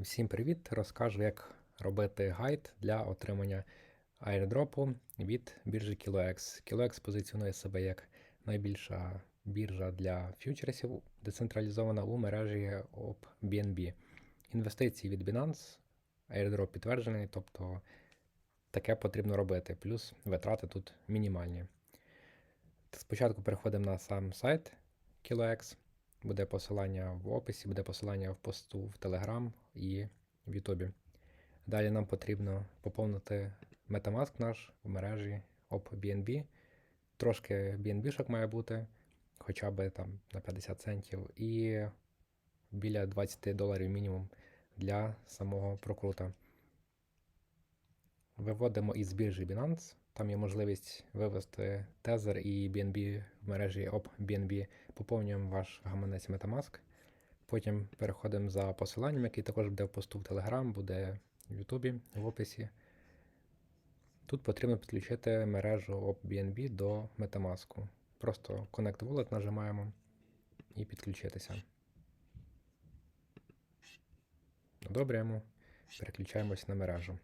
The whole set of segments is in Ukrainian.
Всім привіт! Розкажу, як робити гайд для отримання airdropу від біржі KiloX. KiloX позиціонує себе як найбільша біржа для фьючерсів, децентралізована у мережі OpBNB. Інвестиції від Binance, airdrop підтверджений, тобто таке потрібно робити, плюс витрати тут мінімальні. Спочатку переходимо на сам сайт KiloX. Буде посилання в описі, буде посилання в посту в Telegram і в Ютубі. Далі нам потрібно поповнити Metamask наш в мережі OpBNB. Трошки BNB-шок має бути, хоча б там на 50 центів, і біля 20 доларів мінімум для самого прокрута. Виводимо із біржі Binance. Там є можливість вивести Tether і BNB в мережі OpBNB. Поповнюємо ваш гаманець Metamask. Потім переходимо за посиланням, який також буде в посту в Telegram, буде в YouTube в описі. Тут потрібно підключити мережу OpBNB до Metamask. Просто Connect Wallet нажимаємо і підключитися. Одобрюємо, переключаємось на мережу.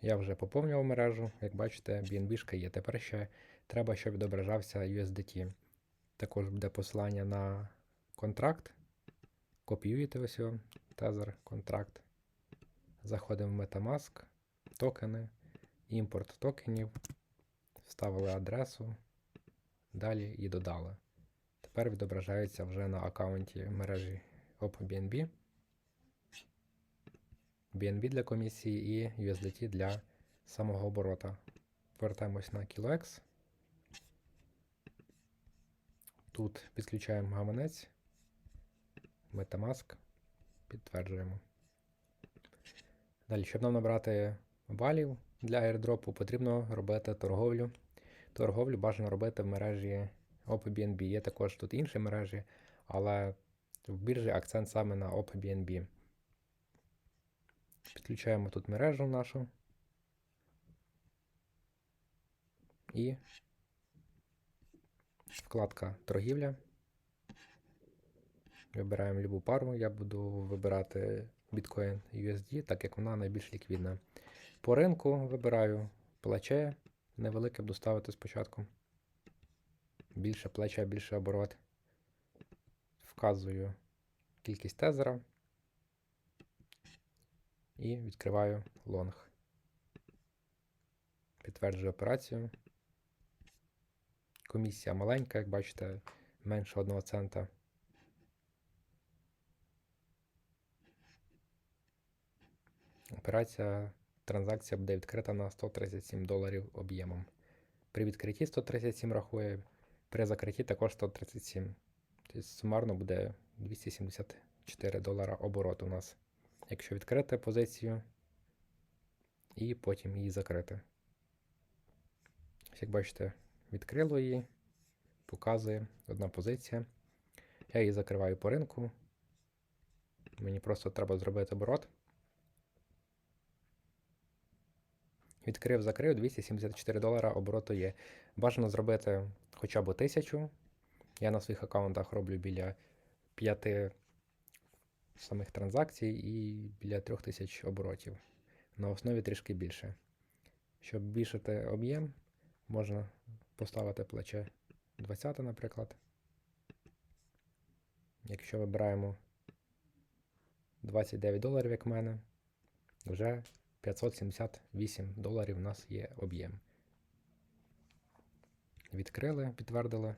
Я вже поповнював мережу, як бачите, BNB є. Тепер ще треба, щоб відображався USDT. Також буде посилання на контракт. Копіюєте ось його, Tether, контракт. Заходимо в Metamask, токени, імпорт токенів, вставили адресу, далі і додали. Тепер відображається вже на аккаунті мережі OpenBNB. BNB для комісії і USDT для самого оборота. Повертаємось на KiloX. Тут підключаємо гаманець, Metamask, підтверджуємо. Далі, щоб нам набрати балів для airdropу, потрібно робити торговлю. Торговлю бажано робити в мережі OpenBNB. Є також тут інші мережі, але в біржі акцент саме на OpenBNB. Підключаємо тут мережу нашу. І вкладка торгівля. Вибираємо любу пару. Я буду вибирати Bitcoin USD, так як вона найбільш ліквідна. По ринку вибираю плече. Невелике буду ставити спочатку. Більше плече, більше оборот. Вказую кількість тезера і відкриваю лонг. Підтверджую операцію. Комісія маленька, як бачите, менше 1 цента. Операція, транзакція буде відкрита на 137 доларів об'ємом. При відкритті 137 рахує, при закритті також 137. Тобто сумарно буде 274 долара оборот у нас якщо відкрити позицію, і потім її закрити. Як бачите, відкрило її, показує одна позиція. Я її закриваю по ринку. Мені просто треба зробити оборот. Відкрив, закрив 274 долара обороту є. Бажано зробити хоча б 1000. Я на своїх аккаунтах роблю біля 5 самих транзакцій і біля 3000 оборотів. На основі трішки більше. Щоб збільшити об'єм, можна поставити плече 20, наприклад. Якщо вибираємо 29 доларів, як в мене, вже 578 доларів у нас є об'єм. Відкрили, підтвердили.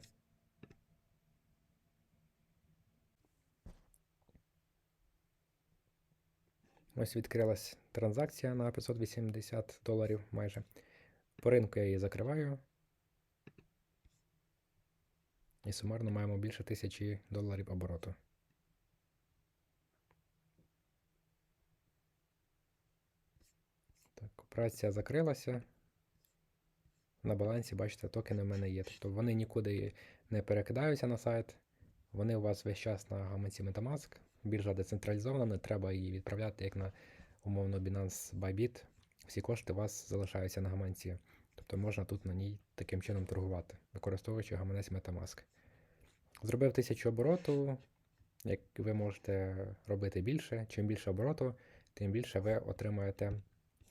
Ось відкрилась транзакція на 580 доларів майже. По ринку я її закриваю. І сумарно маємо більше 1000 доларів обороту. Так, операція закрилася. На балансі, бачите, токени в мене є. Тобто вони нікуди не перекидаються на сайт. Вони у вас весь час на гаманці Metamask біржа децентралізована, не треба її відправляти, як на умовно Binance Bybit. Всі кошти у вас залишаються на гаманці. Тобто можна тут на ній таким чином торгувати, використовуючи гаманець Metamask. Зробив 1000 обороту, як ви можете робити більше. Чим більше обороту, тим більше ви отримаєте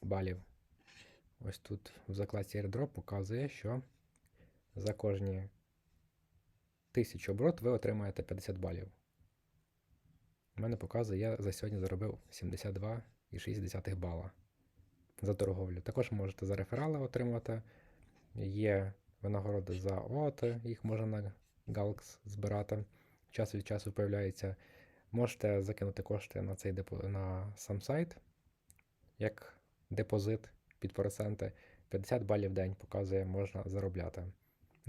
балів. Ось тут в закладці AirDrop показує, що за кожні 1000 оборот ви отримаєте 50 балів. У мене показує, я за сьогодні заробив 72,6 бала за торговлю. Також можете за реферали отримати. Є винагороди за ОАТ, їх можна на Галкс збирати. Час від часу появляється. Можете закинути кошти на цей депо, на сам сайт, як депозит під проценти. 50 балів в день показує, можна заробляти.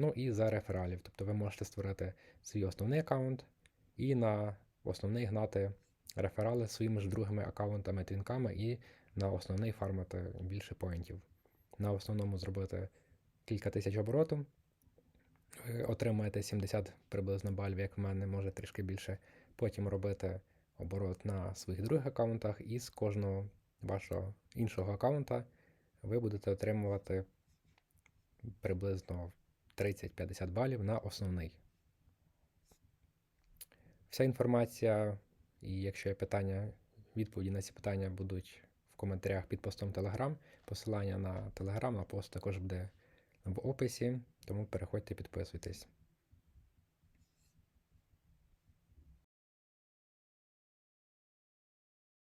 Ну і за рефералів. Тобто ви можете створити свій основний аккаунт і на основний гнати реферали своїми ж другими аккаунтами, твінками і на основний фармити більше поінтів. На основному зробити кілька тисяч обороту. Ви отримаєте 70 приблизно балів, як в мене, може трішки більше. Потім робити оборот на своїх других аккаунтах, і з кожного вашого іншого аккаунта ви будете отримувати приблизно 30-50 балів на основний. Вся інформація, і якщо є питання, відповіді на ці питання будуть в коментарях під постом Telegram. Посилання на Telegram на пост також буде в описі, тому переходьте, підписуйтесь.